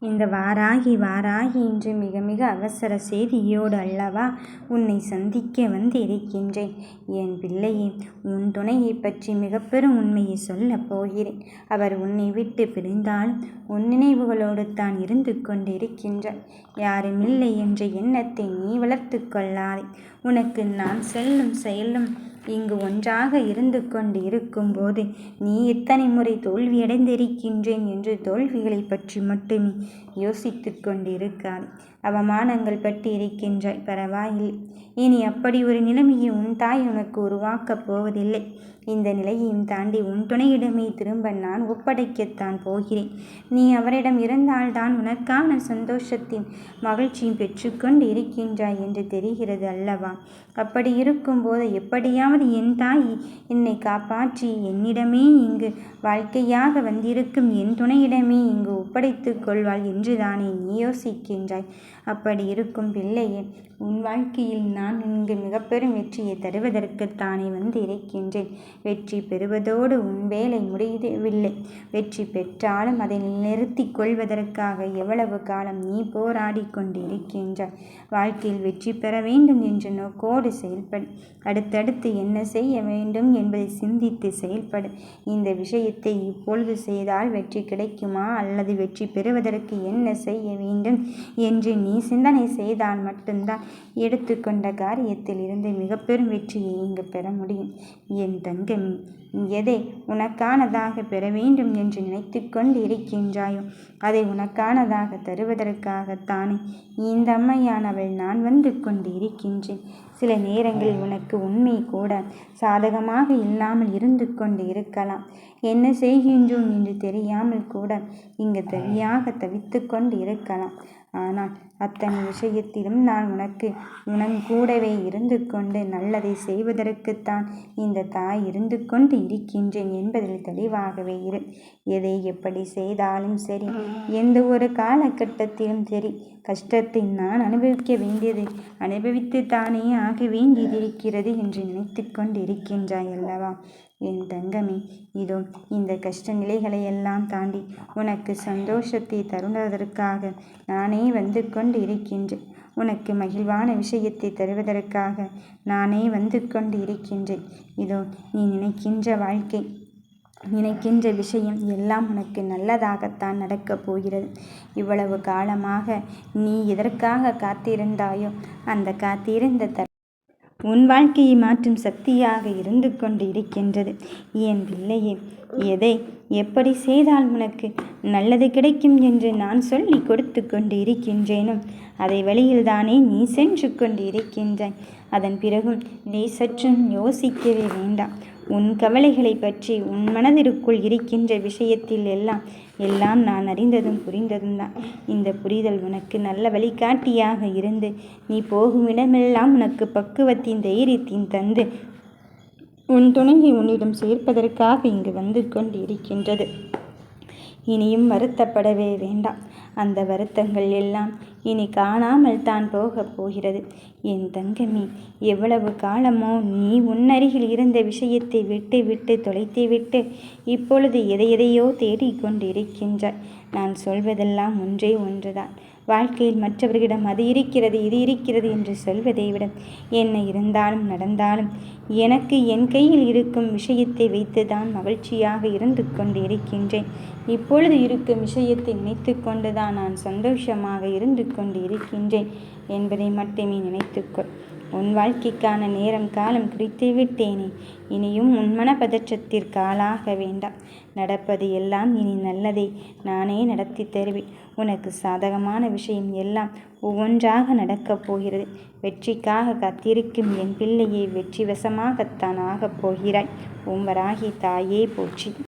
இந்த வாராகி வாராகி என்று மிக மிக அவசர செய்தியோடு அல்லவா உன்னை சந்திக்க வந்திருக்கின்றேன். என் பிள்ளையே உன் துணையைப் பற்றி மிக பெரும் உண்மையை சொல்லப் போகிறேன். அவர் உன்னை விட்டு பிரிந்தாலும் உன் நினைவுகளோடு தான் இருந்து கொண்டிருக்கின்றார். யாருமில்லை என்ற எண்ணத்தை நீ வளர்த்து கொள்ளாதே. உனக்கு நான் செல்லும் செயலும் இங்கு ஒன்றாக இருந்து கொண்டு இருக்கும்போது நீ எத்தனை முறை தோல்வியடைந்திருக்கின்றேன் என்று தோல்விகளை பற்றி மட்டுமே யோசித்து கொண்டிருக்காது அவமானங்கள் பற்றி இருக்கின்றாய் பரவாயில்லை. இனி அப்படி ஒரு நிலைமையை உன் தாய் உனக்கு உருவாக்கப் போவதில்லை. இந்த நிலையையும் தாண்டி உன் துணையிடமே திரும்ப நான் ஒப்படைக்கத்தான் போகிறேன். நீ அவரிடம் இருந்தால்தான் உனக்கான சந்தோஷத்தின் மகிழ்ச்சியும் பெற்றுக்கொண்டு இருக்கின்றாய் என்று தெரிகிறது அல்லவா? அப்படி இருக்கும்போது எப்படியாவது என் தாய் என்னை காப்பாற்றி என்னிடமே இங்கு வாழ்க்கையாக வந்திருக்கும் என் துணையிடமே இங்கு ஒப்படைத்து கொள்வாள் என்றுதானே நீ யோசிக்கின்றாய். அப்படி இருக்கும் பிள்ளையே உன் வாழ்க்கையில் நான் இங்கு மிகப்பெரும் வெற்றியை வெற்றியை தருவதற்குத்தானே வந்து இருக்கின்றேன் வெற்றி பெறுவதோடு உன் வேலை முடியவில்லை. வெற்றி பெற்றாலும் அதை நிறுத்தி கொள்வதற்காக எவ்வளவு காலம் நீ போராடி கொண்டிருக்கின்றாய்? வாழ்க்கையில் வெற்றி பெற வேண்டும் என்ற நோக்கோடு செயல்படு. அடுத்தடுத்து என்ன செய்ய வேண்டும் என்பதை சிந்தித்து செயல்படு. இந்த விஷயத்தை இப்பொழுது செய்தால் வெற்றி கிடைக்குமா? அல்லது வெற்றி பெறுவதற்கு என்ன செய்ய வேண்டும் என்று நீ சிந்தனை செய்தால் மட்டும்தான் எடுத்துக்கொண்ட காரியத்தில் இருந்து மிக பெரும் வெற்றியை இங்கு பெற முடியும். என் தங்கமே எதை உனக்கானதாக பெற வேண்டும் என்று நினைத்து கொண்டு இருக்கின்றாயோ அதை உனக்கானதாக தருவதற்காகத்தானே? இந்த அம்மையானவள் நான் வந்து கொண்டு இருக்கின்றேன் சில நேரங்களில் உனக்கு உண்மை கூட சாதகமாக இல்லாமல் இருந்து கொண்டு இருக்கலாம். என்ன செய்கின்றோம் என்று தெரியாமல் கூட இங்கு தனியாக தவித்து கொண்டு இருக்கலாம். ஆனால் அத்தனை விஷயத்திலும் நான் உனக்கு உனன் கூடவே இருந்து கொண்டு நல்லதை செய்வதற்குத்தான் இந்த தாய் இருந்து கொண்டு இருக்கின்றேன் என்பதில் தெளிவாகவே இரு. எதை எப்படி செய்தாலும் சரி எந்த ஒரு காலகட்டத்திலும் சரி கஷ்டத்தை நான் அனுபவிக்க வேண்டியது அனுபவித்து தானே ஆக வேண்டியதிருக்கிறது என்று நினைத்து கொண்டு இருக்கின்றாய் அல்லவா? என் தங்கமே இதோ இந்த கஷ்ட நிலைகளை எல்லாம் தாண்டி உனக்கு சந்தோஷத்தை தருவதற்காக நானே வந்து கொண்டு இருக்கின்றேன் உனக்கு மகிழ்வான விஷயத்தை தருவதற்காக நானே வந்து கொண்டு இருக்கின்றேன் இதோ நீ நினைக்கின்ற வாழ்க்கை நினைக்கின்ற விஷயம் எல்லாம் உனக்கு நல்லதாகத்தான் நடக்கப் போகிறது. இவ்வளவு காலமாக நீ எதற்காக காத்திருந்தாயோ அந்த காத்திருந்த த உன் வாழ்க்கையை மாற்றும் சக்தியாக இருந்து கொண்டு இருக்கின்றது. என் பிள்ளையே எதை எப்படி செய்தால் உனக்கு நல்லது கிடைக்கும் என்று நான் சொல்லி கொடுத்து கொண்டு இருக்கின்றேனும் அதை வழியில்தானே நீ சென்று கொண்டு இருக்கின்றாய் அதன் பிறகும் நீ சற்றும் யோசிக்கவே வேண்டாம். உன் கவலைகளை பற்றி உன் மனதிற்குள் இருக்கின்ற விஷயத்தில் எல்லாம் எல்லாம் நான் அறிந்ததும் புரிந்ததும் தான். இந்த புரிதல் உனக்கு நல்ல வழிகாட்டியாக இருந்து நீ போகும் இடமெல்லாம் உனக்கு பக்குவத்தின் தைரியத்தின் தந்து உன் துணையை உன்னிடம் சேர்ப்பதற்காக இங்கு வந்து கொண்டிருக்கின்றது. இனியும் வருத்தப்படவே வேண்டாம். அந்த வருத்தங்கள் எல்லாம் இனி காணாமல் தான் போகப் போகிறது. என் தங்கமே எவ்வளவு காலமோ நீ உன்னருகில் இருந்த விஷயத்தை விட்டு விட்டு தொலைத்து விட்டு இப்பொழுது எதை எதையோ தேடிக்கொண்டிருக்கின்றாய். நான் சொல்வதெல்லாம் ஒன்றே ஒன்றுதான். வாழ்க்கையில் மற்றவர்களிடம் அது இருக்கிறது இது இருக்கிறது என்று சொல்வதை விட என்ன இருந்தாலும் நடந்தாலும் எனக்கு என் கையில் இருக்கும் விஷயத்தை வைத்துதான் மகிழ்ச்சியாக இருந்து கொண்டு இருக்கின்றேன். இப்பொழுது இருக்கும் விஷயத்தை நினைத்து கொண்டுதான் நான் சந்தோஷமாக இருந்து கொண்டு இருக்கின்றேன் என்பதை மட்டுமே நினைத்துக்கொள். உன் வாழ்க்கைக்கான நேரம் காலம் குறித்து விட்டேனே இனியும் உன் மனப்பதற்றத்திற்கு ஆளாக வேண்டாம். நடப்பது எல்லாம் இனி நல்லதை. நானே நடத்தி தருவேன். உனக்கு சாதகமான விஷயம் எல்லாம் ஒவ்வொன்றாக நடக்கப் போகிறது. வெற்றிக்காக காத்திருக்கும் என் பிள்ளையை வெற்றி வசமாகத்தான் ஆகப் போகிறாய். உம்பராகி தாயே போற்றி.